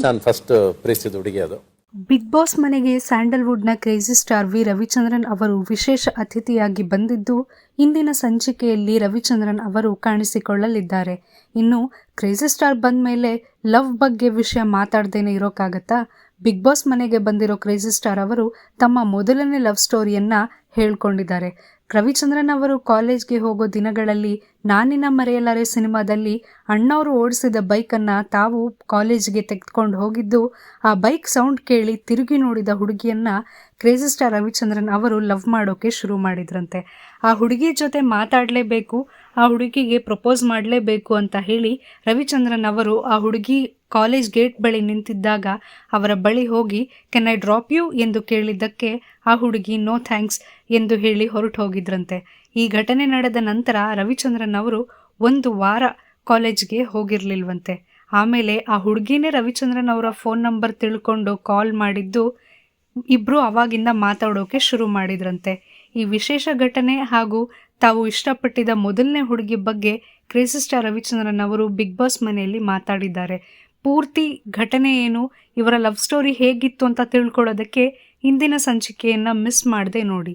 ನಾನು ಫಸ್ಟ್ ಪ್ರೀತಿಸಿದ ಹುಡುಗಿ ಬಿಗ್ ಬಾಸ್ ಮನೆಗೆ ಸ್ಯಾಂಡಲ್ವುಡ್ನ ಕ್ರೇಜಿ ಸ್ಟಾರ್ ವಿ ರವಿಚಂದ್ರನ್ ಅವರು ವಿಶೇಷ ಅತಿಥಿಯಾಗಿ ಬಂದಿದ್ದು, ಇಂದಿನ ಸಂಚಿಕೆಯಲ್ಲಿ ರವಿಚಂದ್ರನ್ ಅವರು ಕಾಣಿಸಿಕೊಳ್ಳಲಿದ್ದಾರೆ. ಇನ್ನು ಕ್ರೇಜಿ ಸ್ಟಾರ್ ಬಂದ ಮೇಲೆ ಲವ್ ಬಗ್ಗೆ ವಿಷಯ ಮಾತಾಡ್ದೇನೆ ಇರೋಕ್ಕಾಗತ್ತಾ? ಬಿಗ್ ಬಾಸ್ ಮನೆಗೆ ಬಂದಿರೋ ಕ್ರೇಜಿ ಸ್ಟಾರ್ ಅವರು ತಮ್ಮ ಮೊದಲನೇ ಲವ್ ಸ್ಟೋರಿಯನ್ನ ಹೇಳ್ಕೊಂಡಿದ್ದಾರೆ. ರವಿಚಂದ್ರನ್ ಅವರು ಕಾಲೇಜ್ಗೆ ಹೋಗೋ ದಿನಗಳಲ್ಲಿ ನಾನಿನ ಮರೆಯಲಾರೆ ಸಿನಿಮಾದಲ್ಲಿ ಅಣ್ಣವರು ಓಡಿಸಿದ ಬೈಕನ್ನು ತಾವು ಕಾಲೇಜಿಗೆ ತೆಗೆದುಕೊಂಡು ಹೋಗಿದ್ದು, ಆ ಬೈಕ್ ಸೌಂಡ್ ಕೇಳಿ ತಿರುಗಿ ನೋಡಿದ ಹುಡುಗಿಯನ್ನು ಕ್ರೇಜಿ ಸ್ಟಾರ್ ರವಿಚಂದ್ರನ್ ಅವರು ಲವ್ ಮಾಡೋಕ್ಕೆ ಶುರು ಮಾಡಿದ್ರಂತೆ. ಆ ಹುಡುಗಿ ಜೊತೆ ಮಾತಾಡಲೇಬೇಕು, ಆ ಹುಡುಗಿಗೆ ಪ್ರಪೋಸ್ ಮಾಡಲೇಬೇಕು ಅಂತ ಹೇಳಿ ರವಿಚಂದ್ರನ್ ಅವರು ಆ ಹುಡುಗಿ ಕಾಲೇಜ್ ಗೇಟ್ ಬಳಿ ನಿಂತಿದ್ದಾಗ ಅವರ ಬಳಿ ಹೋಗಿ ಕೆನ್ ಐ ಡ್ರಾಪ್ ಯು ಎಂದು ಕೇಳಿದ್ದಕ್ಕೆ ಆ ಹುಡುಗಿ ನೋ ಥ್ಯಾಂಕ್ಸ್ ಎಂದು ಹೇಳಿ ಹೊರಟು ಹೋಗಿದ್ರಂತೆ ಈ ಘಟನೆ ನಡೆದ ನಂತರ ರವಿಚಂದ್ರನ್ ಅವರು ಒಂದು ವಾರ ಕಾಲೇಜ್ಗೆ ಹೋಗಿರ್ಲಿಲ್ವಂತೆ. ಆಮೇಲೆ ಆ ಹುಡುಗಿನೇ ರವಿಚಂದ್ರನ್ ಅವರ ಫೋನ್ ನಂಬರ್ ತಿಳ್ಕೊಂಡು ಕಾಲ್ ಮಾಡಿದ್ದು ಇಬ್ಬರು ಅವಾಗಿಂದ ಮಾತಾಡೋಕೆ ಶುರು ಮಾಡಿದ್ರಂತೆ. ಈ ವಿಶೇಷ ಘಟನೆ ಹಾಗೂ ತಾವು ಇಷ್ಟಪಟ್ಟಿದ್ದ ಮೊದಲನೇ ಹುಡುಗಿ ಬಗ್ಗೆ ಕ್ರೇಜಿ ಸ್ಟಾರ್ ರವಿಚಂದ್ರನ್ ಅವರು ಬಿಗ್ ಬಾಸ್ ಮನೆಯಲ್ಲಿ ಮಾತಾಡಿದ್ದಾರೆ. ಪೂರ್ತಿ ಘಟನೆ ಏನು, ಇವರ ಲವ್ ಸ್ಟೋರಿ ಹೇಗಿತ್ತು ಅಂತ ತಿಳ್ಕೊಳ್ಳೋದಕ್ಕೆ ಇಂದಿನ ಸಂಚಿಕೆಯನ್ನು ಮಿಸ್ ಮಾಡದೆ ನೋಡಿ.